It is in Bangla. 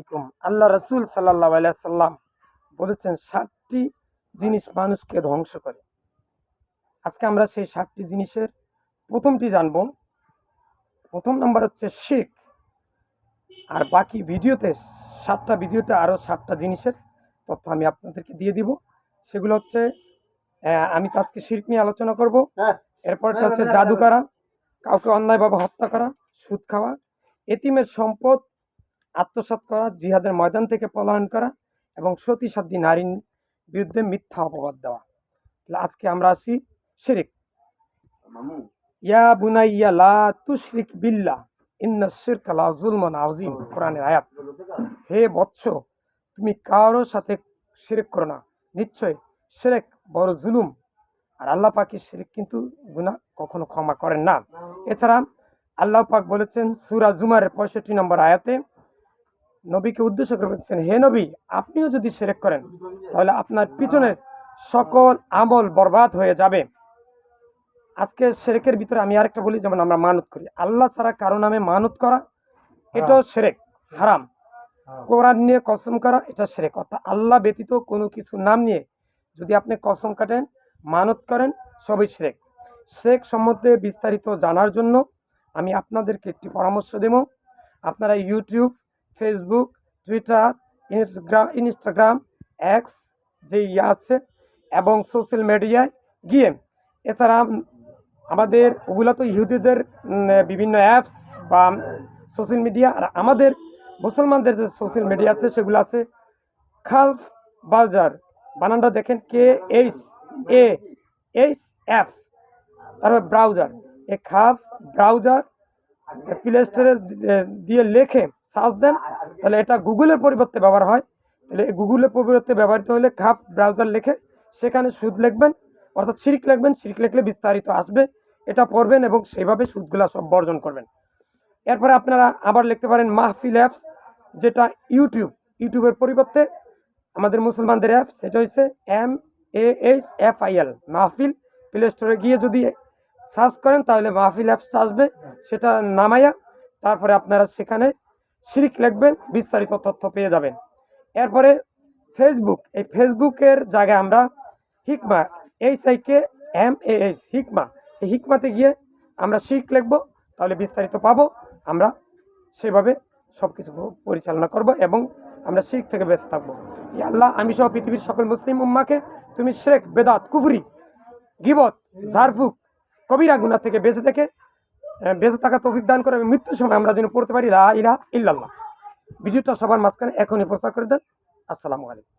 আলাইকুম। আল্লাহ রসুল সাল্লাহ সাল্লাম বলেছেন সাতটি জিনিস মানুষকে ধ্বংস করে। আজকে আমরা সেই সাতটি জিনিসের প্রথমটি জানব। প্রথম নাম্বার হচ্ছে শিখ। আর বাকি ভিডিওতে সাতটা ভিডিওতে আরও সাতটা জিনিসের তথ্য আমি আপনাদেরকে দিয়ে দিব। সেগুলো হচ্ছে আমি তো আজকে শির্ক নিয়ে আলোচনা করব। হ্যাঁ। এরপরটা হচ্ছে জাদু করা কাউকে অন্যায়ভাবে হত্যা করা সুদ খাওয়া এতিমের সম্পদ আত্মসাৎ করা জিহাদের ময়দান থেকে পলায়ন করা এবং সতী সাধ্যী নারীর বিরুদ্ধে মিথ্যা অপবাদ দেওয়া। তাহলে আজকে আমরা আসি শিরিক। ইয়া বুনাইয়া লা তুশরিক বিল্লাহ ইন্না শিরকা লা যুলমুন আযীম কোরআনের আয়াত। হে বৎস তুমি কারোর সাথে শিরিক করো না। নিশ্চয় শিরক বড় জুলুম। আর আল্লাহ পাকের শিরিক কিন্তু গুনাহ কখনো ক্ষমা করেন না। এছাড়া আল্লাহ পাক বলেছেন সূরা জুমারের পঁয়ষট্টি নম্বর আয়াতে নবীকে উদ্দেশ্য করে বলছেন হে নবী আপনিও যদি শিরিক করেন তাহলে আপনার পিছনের সকল আমল বরবাদ হয়ে যাবে। আজকে সেরেকের ভিতরে আমি আরেকটা বলি যেমন আমরা মানত করি। আল্লাহ ছাড়া কারও নামে মানত করা এটাও সেরেক হারাম। কোরআন নিয়ে কসম করা এটা সেরেক। অর্থাৎ আল্লাহ ব্যতীত কোনো কিছু নাম নিয়ে যদি আপনি কসম কাটেন মানত করেন সবই সেরেক। শেখ সম্বন্ধে বিস্তারিত জানার জন্য আমি আপনাদেরকে একটি পরামর্শ দেব। আপনারা YouTube Facebook Twitter Instagram X যে ইয়ে আছে, এবং সোশ্যাল মিডিয়ায় গিয়ে। এছাড়া আমাদের ওগুলো তো ইহুদিদের বিভিন্ন অ্যাপস বা সোশ্যাল মিডিয়া আর আমাদের মুসলমানদের যে সোশ্যাল মিডিয়া আছে, সেগুলো আছে। খালফ বাজার, বানানটা দেখেন K H A H F তারপর ব্রাউজার এ খাফ ব্রাউজার প্লে স্টোরে দিয়ে লেখে সার্চ দেন তাহলে এটা গুগলের পরিবর্তে ব্যবহার হয়। তাহলে গুগলের পরিবর্তে ব্যবহৃত হলে খাপ ব্রাউজার লেখে সেখানে সুদ লিখবেন অর্থাৎ সিরিক লিখবেন সিরিক লিখলে বিস্তারিত আসবে এটা পড়বেন এবং সেইভাবে সুদগুলা সব বর্জন করবেন। এরপরে আপনারা আবার লিখতে পারেন মাহফিল অ্যাপস যেটা ইউটিউব ইউটিউবের পরিবর্তে আমাদের মুসলমানদের অ্যাপ সেটা হচ্ছে M A H F I L Mahfil. Play স্টোরে গিয়ে যদি সার্চ করেন তাহলে মাহফিল অ্যাপস আসবে সেটা নামাইয়া তারপরে আপনারা সেখানে শিরিক লিখবেন, বিস্তারিত তথ্য পেয়ে যাবেন। এরপরে ফেসবুক এই ফেসবুকের জায়গায় আমরা হিকমা এই সাইকে এম এ এইচ হিকমা এই হিকমাতে গিয়ে আমরা শিখ লিখব, তাহলে বিস্তারিত পাবো। আমরা সেভাবে সব কিছু পরিচালনা করব এবং আমরা শিখ থেকে বেঁচে থাকব। আল্লাহ, আমি সহ পৃথিবীর সকল মুসলিম উম্মাকে তুমি শেখ বেদাত, কুফরি, গিবত, ঝাড়ফুক, কবিরা গুনা থেকে বেঁচে থেকে বেঁচে থাকা তৌফিক দান করে মৃত্যুর সময় আমরা যেন পড়তে পারি, লা ইলাহা ইল্লাল্লাহ। ভিডিওটা সবার মাঝখানে এখনই প্রচার করে দেন। আসসালামু আলাইকুম।